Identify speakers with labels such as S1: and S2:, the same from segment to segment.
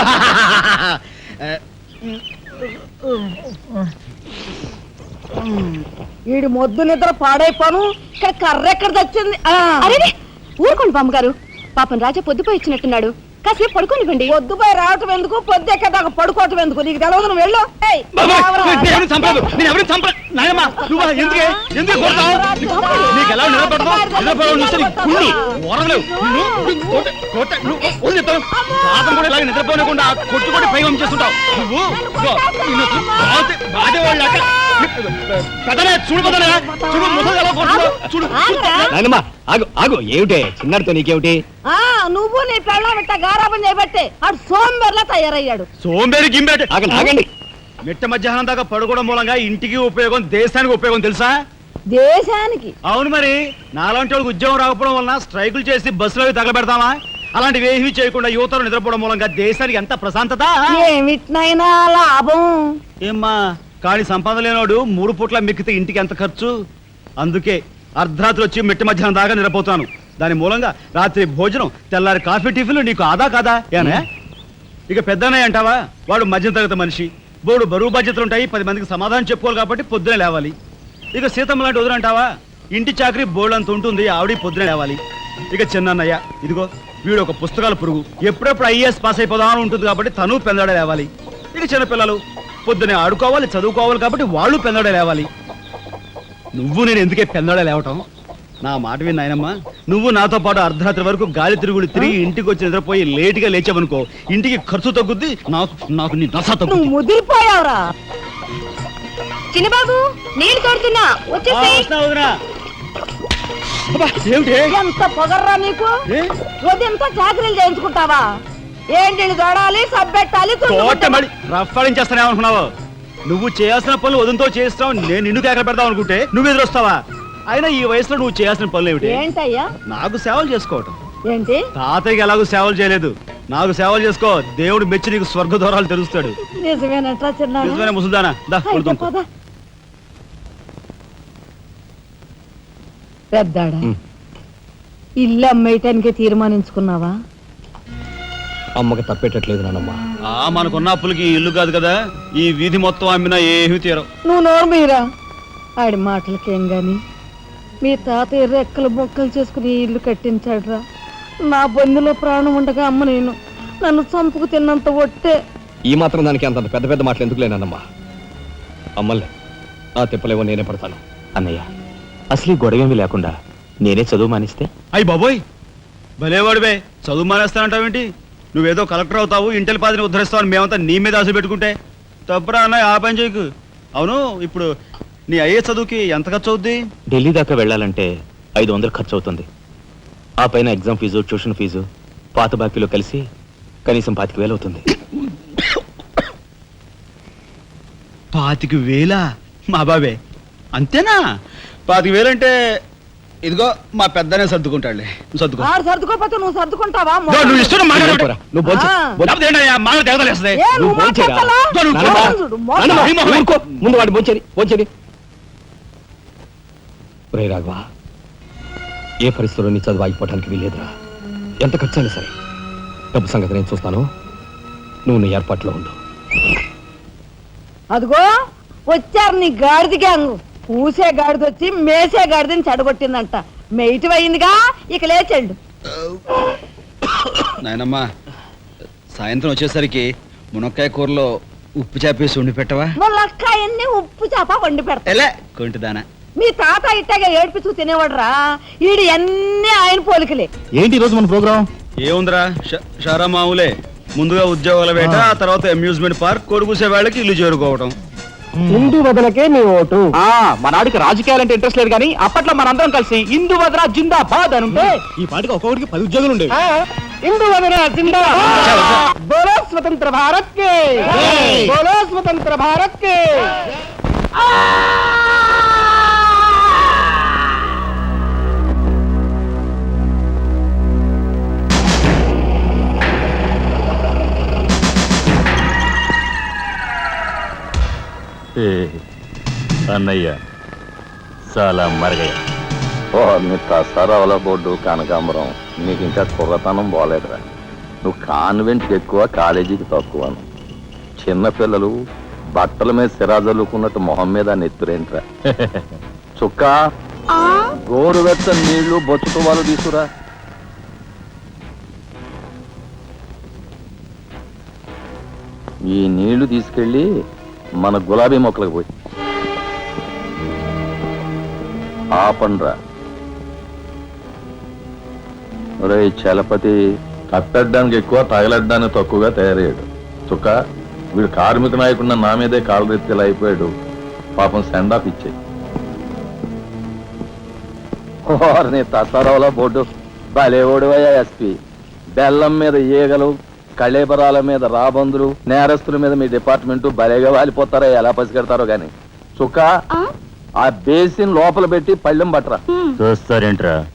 S1: వీడి మొద్దు నిద్ర పాడైపోను. ఇక్కడ కర్ర ఎక్కడ తెచ్చింది?
S2: అరే ఊరుకోండి బామ్మగారు. పాపం రాజా పొద్దుపోయి ఇచ్చినట్టున్నాడు కాసేపు పడుకోనివ్వండి.
S1: పొద్దుపై రావటం ఎందుకు? పొద్దు ఎక్కదాకా పడుకోవటం ఎందుకు? నీకు తెలవదు నువ్వు వెళ్ళు. ఏయ్, రావరా.
S3: నేను ఎవరిని చంపలేదు. నేను ఎవరిని చంప నాయమ్మా నువ్వు ఎందుకే? ఎందుకు కొడతావు? నీకు ఎలా నిలబడతావు? నిలబడవు చూస్తే నీకు కుళ్ళు ఓరలేవు నిన్ను కోట- కోట నువ్వు వదిలి చెప్తాను పాతం కూడా ఇలాగ నిద్రపోనకుండా కొట్టుకొని పైగా చేస్తుంటావు నువ్వు ఇదిగో, నిన్ను చూ- బాధే బాధేవాళ్ళు అక్కడ కదలే చూడు కదలే. చూడు ముసలి ఎలా కొడుతుందో. చూడు
S1: ఆగురా.
S4: నాయనమ్మా ఆగు ఆగు. ఏమిటే? చిన్నాడితో నీకేమిటి?
S1: ఆ, నువ్వు నీ పెళ్ళం ఇట్ట గారాబం చేయబట్టే ఆడు సోంబేర్లా తయారయ్యాడు.
S3: సోంబేరి గింబేట.
S4: ఆగండి ఆగండి.
S3: మిట్ట మధ్యాహ్నం దాకా పడుకోవడం మూలంగా ఇంటికి ఉపయోగం దేశానికి ఉపయోగం తెలుసా?
S1: దేశానికి?
S3: అవును మరి. నాలాంటి వాళ్ళకి ఉద్యోగం రాకపోవడం వలన స్ట్రైకులు చేసి బస్సులో అవి తగలబెడతామా అలాంటివి ఏమీ చేయకుండా యువతలు నిద్రపోవడం మూలంగా దేశానికి ఎంత ప్రశాంతత?
S1: ఏమిటినైనా లాభం.
S3: ఏమ్మా కానీ సంపాదన లేనోడు మూడు పూట్ల మిక్కితే ఇంటికి ఎంత ఖర్చు? అందుకే అర్ధరాత్రి వచ్చి మెట్టి మధ్యాహ్నం దాకా నిరపోతాను దాని మూలంగా రాత్రి భోజనం తెల్లారి కాఫీ టిఫిన్లు నీకు ఆదా కాదా? ఏనే ఇక పెద్దనే అంటావా? వాడు మధ్య తరగతి మనిషి. బోడు బరువు బాధ్యతలు ఉంటాయి పది మందికి సమాధానం చెప్పుకోవాలి కాబట్టి పొద్దునే లేవాలి. ఇక సీతమ్మ లాంటి వదులంటావా అంటావా? ఇంటి చాకరీ బోర్డు అంత ఉంటుంది ఆవిడ పొద్దునే లేవాలి. ఇక చిన్నన్నయ్య ఇదిగో వీడు ఒక పుస్తకాల పురుగు. ఎప్పుడెప్పుడు ఐఏఎస్ పాస్ అయిపోదామని ఉంటుంది కాబట్టి తను పెందడ లేవాలి. ఇక చిన్నపిల్లలు పొద్దునే ఆడుకోవాలి చదువుకోవాలి కాబట్టి వాళ్ళు పెందడే లేవాలి. నువ్వు నేను ఎందుకే పెందడే లేవటం? నా మాట విని నాయనమ్మా. నువ్వు నాతో పాటు అర్ధరాత్రి వరకు గాలి తిరుగుడు తిరిగి ఇంటికి వచ్చి నిద్రపోయి లేటుగా లేచావనుకో ఇంటికి ఖర్చు తగ్గుద్ది నాకు నాకు నీ నస
S1: నువ్వు
S3: తగ్గుద్ది
S1: ముదిరిపోయావురా.
S2: చిన్నబాబు నీళ్ళు తోడుతున్నా.
S3: ఆ,
S2: వచ్చేసి
S3: వస్తున్నా, వదినా. అబ్బా, ఏమిటి?
S1: ఎంత పొగర్రా నీకు?
S3: ఏ?
S1: ఉదయంతో చాకరీలు చేయించుకుంటావా? ఏంటి దొడాలి సబ్బెట్టాలి
S3: తోట మడి రఫాడించేస్తానే అనుకున్నావు. నువ్వు చేయాల్సిన పనులు వదంతో చేస్తావు నేను నిన్ను కేకలు పెడతావు అనుకుంటే నువ్వు ఎదురొస్తావా? అయినా ఈ వయసులో నువ్వు చేయాల్సిన పనులు ఏమిటి?
S1: ఏంటయ్యా?
S3: నాకు సేవలు చేసుకోవటం.
S1: ఏంటి?
S3: తాతయ్యకి ఎలాగో సేవలు చేయలేదు. నాకు సేవలు చేసుకో దేవుడు మెచ్చి నీకు స్వర్గ దూరాలు తెలుస్తాడు నిజమైన దా
S1: పెద్దాడా. ఇల్లు అమ్మేయటానికి తీర్మానించుకున్నావా?
S4: అమ్మకి తప్పేటట్లేదు నానమ్మా.
S3: ఆ మనకున్న అప్పులకి ఈ ఇల్లు కాదు కదా? ఈ వీధి మొత్తం అమ్మినా ఏమీ తీరం
S1: నువ్వు నోరు మీరా ఆడి మాటలకేం గాని? మీ తాతయ్య రెక్కలు బొక్కలు చేసుకుని ఈ ఇల్లు కట్టించాడురా. నా బొందులో ప్రాణం ఉండగా అమ్మ నేను నన్ను చంపుకు తిన్నంత ఒట్టే.
S4: ఈ మాత్రం దానికి అంత పెద్ద పెద్ద మాటలు ఎందుకు లేనమ్మా అమ్మలే ఆ తిప్పలేవో నేనే పడతాను.
S5: అన్నయ్య అసలు ఈ గొడవేమీ లేకుండా నేనే చదువు మానిస్తే?
S3: అయ్యి బాబోయ్ భలేవాడివే చదువు మానేస్తానంటావేంటి? నువ్వేదో కలెక్టర్ అవుతావు ఇంటెల్ పాదిని ఉద్ధరిస్తావు అని మేమంతా నీ మీద ఆశ పెట్టుకుంటే? తప్పురా అన్న ఆ పని చేయకు. అవును ఇప్పుడు నీ అయ్యే చదువుకి ఎంత ఖర్చు అవుద్ది
S5: ఢిల్లీ దాకా వెళ్ళాలంటే ఐదు వందలు ఖర్చు అవుతుంది ఆ పైన ఎగ్జామ్ ఫీజు ట్యూషన్ ఫీజు పాత బాకీలో కలిసి కనీసం పాతిక వేలు అవుతుంది.
S3: పాతిక వేలా? మా బాబే అంతేనా? పాతిక వేలంటే ఇదిగో మా పెద్దనే సర్దుకుంటాడులే. నువ్వు సర్దుకో.
S1: ఆడు సర్దుకోకపోతే నువ్వు సర్దుకుంటావా?
S3: నువ్వు ఇష్టం మాట్లాడు
S4: పోరా, నువ్వు.
S1: ఆ.
S3: లేకపోతే ఏంటయ్యా, మాకు తెగదలేస్తుంది.
S1: ఏ, నువ్వు
S4: నానమ్మా,
S1: చూడు.
S4: నానమ్మా,
S3: ఈ.
S4: ఊరుకో. ముందు వాడి బొంచేది బొంచేది. రే రాఘవ ఏ పరిస్థితుల్లో నీ చదువు ఆగిపోవటానికి వీలేదురా ఎంత ఖర్చైనా సరే. డబ్బు సంగతి నేను చూస్తాను. నువ్వు నీ ఏర్పాట్లో ఉండు.
S1: అదిగో వచ్చారు నీ గాడిద గ్యాంగ్. పూసే గాడిద వచ్చి మేసే గాడిదని చెడగొట్టిందంట. మెయిటి అయిందిగా ఇక లేచండు.
S3: నాయనమ్మా సాయంత్రం వచ్చేసరికి మునక్కాయ కూరలో ఉప్పు చేపేసి ఉండి పెట్టవా?
S1: ములక్కాయన్ని ఉప్పు చేప వండి పెడతా.
S3: కొంటిదానా
S1: మీ తాత ఇట్టగా ఏడిపిస్తూ తినేవాడురా. ఈడు అన్ని ఆయన పోలికలే.
S5: ఏంటి ఈరోజు మన ప్రోగ్రామ్
S3: ఏముందిరా షారా మామూలే ముందుగా ఉద్యోగాల వేట ఆ. తర్వాత అమ్యూజ్మెంట్ పార్క్ కొడుకుసే వాళ్ళకి ఇల్లు చేరుకోవటం.
S4: ఇంటి వదలకే నీ ఓటు.
S5: మా నాడికి రాజకీయాలంటే ఇంట్రెస్ట్ లేదు కానీ అప్పట్లో మనందరం కలిసి ఇందు వదరా జిందాబాద్ అని ఉంటే
S4: ఈ పాటికి ఒక్కొక్కడికి పది ఉద్యోగులు ఉండేవి.
S5: ఇందు వదరా జిందా
S4: బోలో స్వతంత్ర భారత్ కే బోలో స్వతంత్ర భారత్ కే
S5: అన్నయ్య చాలా మరగయ్య.
S6: ఓ బొడ్డు కనకాంబరం. నీకు ఇంకా కుర్రతనం పోలేదురా నువ్వు కాన్వెంట్కి ఎక్కువ కాలేజీకి తక్కువ చిన్నపిల్లలు బట్టల మీద సిరాజల్లుకున్నట్టు మొహం మీద నెత్తురేంట్రా. చుక్క గోరువెచ్చని నీళ్ళు బొచ్చుతో వాళ్ళు తీసుకురా. ఈ నీళ్ళు తీసుకెళ్ళి మన గులాబీ మొక్కలకు పోయి. ఆపండ్రా. ఒరే చలపతి. కట్టడానికి ఎక్కువ తగలడ్డానికి తక్కువగా తయారయ్యాడు. చుక్క వీడు కార్మిక నాయకుడిన నా మీదే కాలరెత్తిలా అయిపోయాడు. పాపం సెండ్ ఆఫ్ ఇచ్చాయి. ఓర్ని తసారావులో బోర్డు. భలేవాడువయ్యా ఎస్పి. బెల్లం మీద ఈగలు కళేబరాల మీద రాబందులు నేరస్తుల మీద మీ డిపార్ట్మెంట్ భలేగా వాలిపోతారా ఎలా పసిగడతారో గాని. చుక్క ఆ? బేసిన్ లోపల పెట్టి పళ్ళెం పట్టరా.
S5: చూస్తారేంట్రా?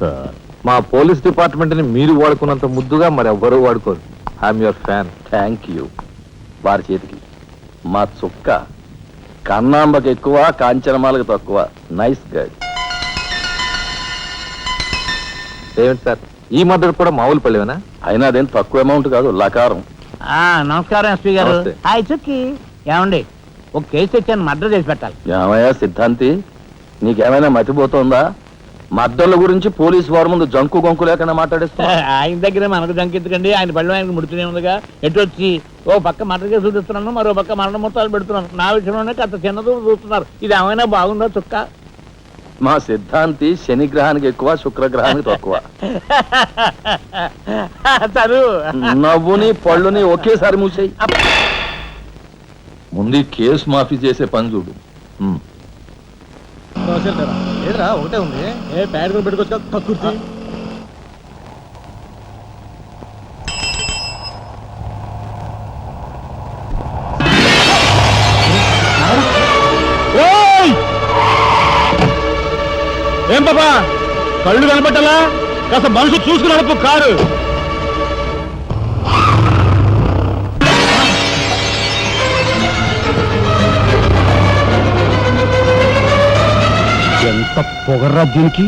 S5: సార్
S6: మా పోలీస్ డిపార్ట్మెంట్ని మీరు వాడుకున్నంత ముద్దుగా మరి ఎవ్వరూ వాడుకోరు. I'm your fan. Thank you. వారి చేతికి. మా చుక్క కన్నాంబకి ఎక్కువ కాంచనమాలకు తక్కువ. నైస్ గైడ్ ఏమిటి సార్? ఈ మద్దతు కూడా మామూలు పళ్ళేనా అయినా అదేం తక్కువ అమౌంట్ కాదు లకారం.
S7: ఆ, నమస్కారం ఎస్పీ గారు.
S6: నమస్తే.
S7: హాయ్ చుక్కి ఏమండి ఒక కేసు తెచ్చాను మర్డర్ చేసి పెట్టాలి.
S6: ఏమయ్యా సిద్ధాంతి? నీకేమైనా మతిపోతుందా? మద్దళ్ళ గురించి పోలీస్ వారి ముందు జంకు గొంకు లేకుండా మాట్లాడేస్తున్నా
S7: ఆయన దగ్గర మనకు జంకెత్తుకండి ఆయన పళ్ళు ఆయనకు ముడుతూనే ఉందిగా. ఎటు వచ్చి? ఓ పక్క మర్డర్ కేసు చూపిస్తున్నాను మరో పక్క మరణ మొత్తాలు పెడుతున్నాను. నా విషయంలోనే కాస్త చిన్నదో చూస్తున్నారు. ఇది ఏమైనా బాగుందో చుక్క?
S6: మా సిద్ధాంతి శనిగ్రహానికి ఎక్కువ శుక్రగ్రహానికి తక్కువ.
S7: చదువు
S6: నవ్వుని పళ్ళుని ఒకేసారి మూసేయి. ముందు కేసు మాఫీ చేసే పని చూడు.
S3: ఏ ప్యాడ్ పెట్టుకోవచ్చు ఏం బాబా కళ్ళు కనపట్టాలా కాస్త మనుషులు చూసుకుని నడుపు కారు. ఎంత పొగర్రా దీనికి?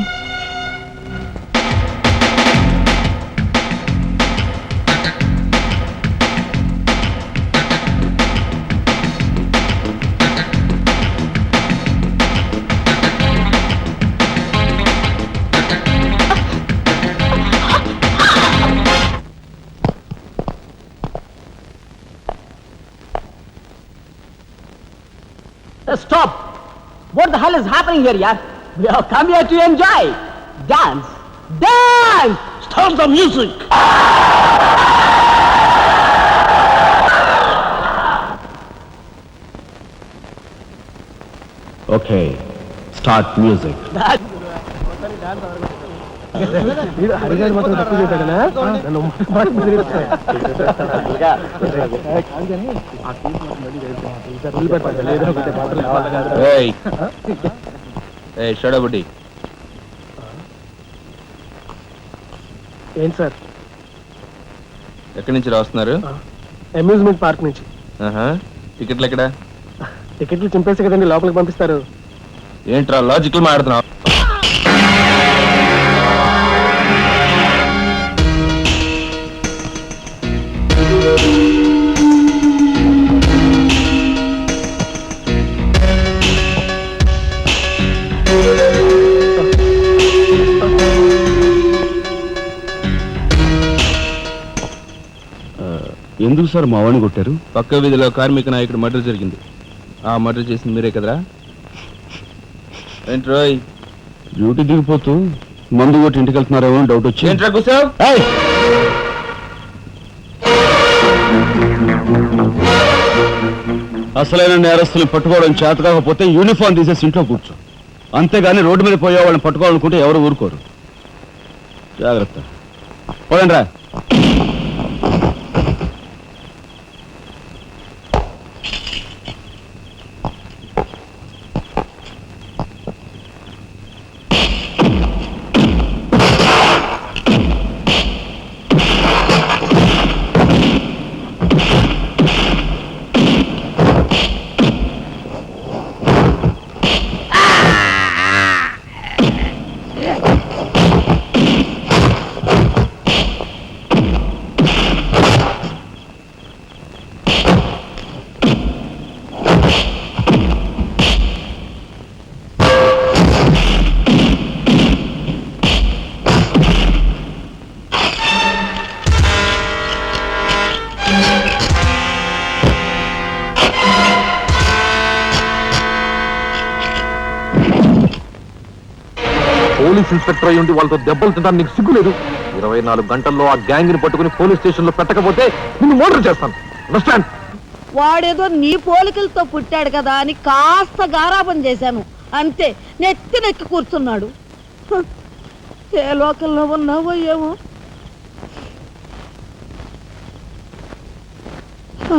S7: Stop! What the hell is happening here, yaar? We have come here to enjoy. Dance! Dance! Stop the music!
S4: Okay, start music. Music
S6: ఏయ్. ఏయ్ షడబుడ్డి
S8: ఏంటి సార్?
S6: ఎక్కడి నుంచి రాస్తున్నారు?
S8: అమ్యూజ్మెంట్ పార్క్ నుంచి.
S6: టికెట్లు ఎక్కడ?
S8: టికెట్లు చింపేసి కదండి లోపలికి పంపిస్తారు.
S6: ఏంట్రా లాజికల్ మాడుతున్నావు
S3: ఎందుకు సార్ మా వాడిని కొట్టారు?
S6: పక్క వీధిలో కార్మిక నాయకుడు మర్డర్ జరిగింది. ఆ మర్డర్ చేసింది మీరే కదరా? ఏంట్రోయ్
S3: డ్యూటీ దిగిపోతూ మందు కొట్టి ఇంటికి వెళ్తున్నారేమో అని డౌట్ వచ్చి.
S6: ఏంట్రా కూసావు
S3: ఏయ్! అసలైన నేరస్తులు పట్టుకోవడం చేత కాకపోతే యూనిఫామ్ తీసేసి ఇంట్లో కూర్చో. అంతేగాని రోడ్డు మీద పోయే వాళ్ళని పట్టుకోవాలనుకుంటే ఎవరు ఊరుకోరు. జాగ్రత్త. పోదండి
S9: పోలీస్ ఇన్స్పెక్టర్ అయి ఉండి వాళ్ళతో దెబ్బలు తింటాను నీకు సిగ్గులేదు ఇరవై నాలుగు గంటల్లో ఆ గ్యాంగ్ని పట్టుకుని పోలీస్ స్టేషన్లో పెట్టకపోతే నిన్ను మోటర్ చేస్తాను. అండర్స్టాండ్
S1: వాడేదో నీ పోలికలతో పుట్టాడు కదా అని కాస్త గారాపం చేశాను. అంతే నెత్తి నెక్కి కూర్చున్నాడు. ఏ లోకల్లో ఉన్నావో ఏమో. ఆ.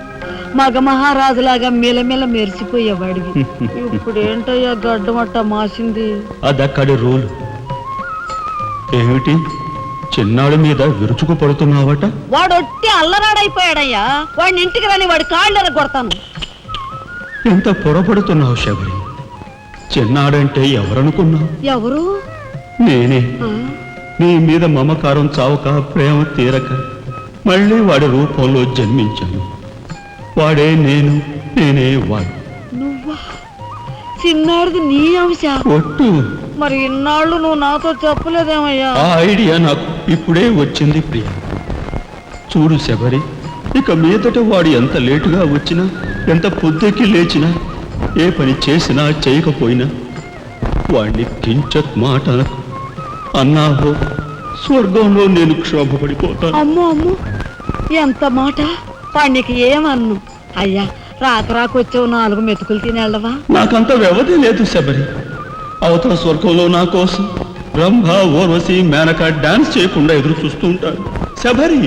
S1: మగ మహారాజులాగా మిలమిల మెరిసిపోయేవాడివి. ఇప్పుడు ఏంటయ్యా గడ్డం అట్ట మాసింది?
S10: అదక్కడి రూలు. ఏమిటి? చిన్నాడు మీద విరుచుకు పడుతున్నావట?
S1: వాడు ఒట్టి అల్లరాడైపోయాడయ్యా. వాడిని ఇంటికి రాని వాడి కాళ్ళు కొడతాను.
S10: ఎంత పొరపడుతున్నావు శబరి? చిన్నాడంటే ఎవరనుకున్నావు
S1: ఎవరు?
S10: నేనే? నీ మీద మమకారం చావక ప్రేమ తీరక మళ్ళీ వాడి రూపంలో జన్మించాను. వాడే నేను నేనే వాడు.
S1: నువ్వా? చిన్నాడిది నీ అంశ.
S10: ఒట్టు.
S1: మరి ఇన్నాళ్ళు నువ్వు నాతో చెప్పలేదేమయ్యా?
S10: ఆ ఐడియా నాకు ఇప్పుడే వచ్చింది ప్రియ. చూడు శబరి ఇక మీదట వాడు ఎంత లేటుగా వచ్చినా ఎంత పొద్దెక్కి లేచినా ఏ పని చేసినా చేయకపోయినా వాడిని కించత్ మాట అనకు. అన్నాహో స్వర్గంలో నేను క్షోభపడిపోతాను.
S1: అమ్మో అమ్మో ఎంత మాట? వాడికి ఏమన్ను? అయ్యా రాక రాకొచ్చావు నాలుగు మెతుకులు తినేళ్ళవా?
S10: నాకంత వ్యవధి లేదు శబరి. అవతల స్వర్గంలో నా కోసం బ్రహ్మ ఓర్వశి మేనక డాన్స్ చేయకుండా ఎదురు చూస్తూ ఉంటారు శబరి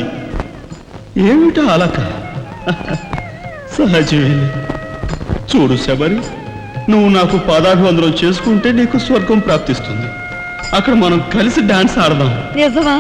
S10: ఏమిటా అలక? సహజమే చూడు శబరి నువ్వు నాకు పాదాభివందనం చేసుకుంటే నీకు స్వర్గం ప్రాప్తిస్తుంది. అక్కడ మనం కలిసి డాన్స్ ఆడదాం.
S1: నిజమా?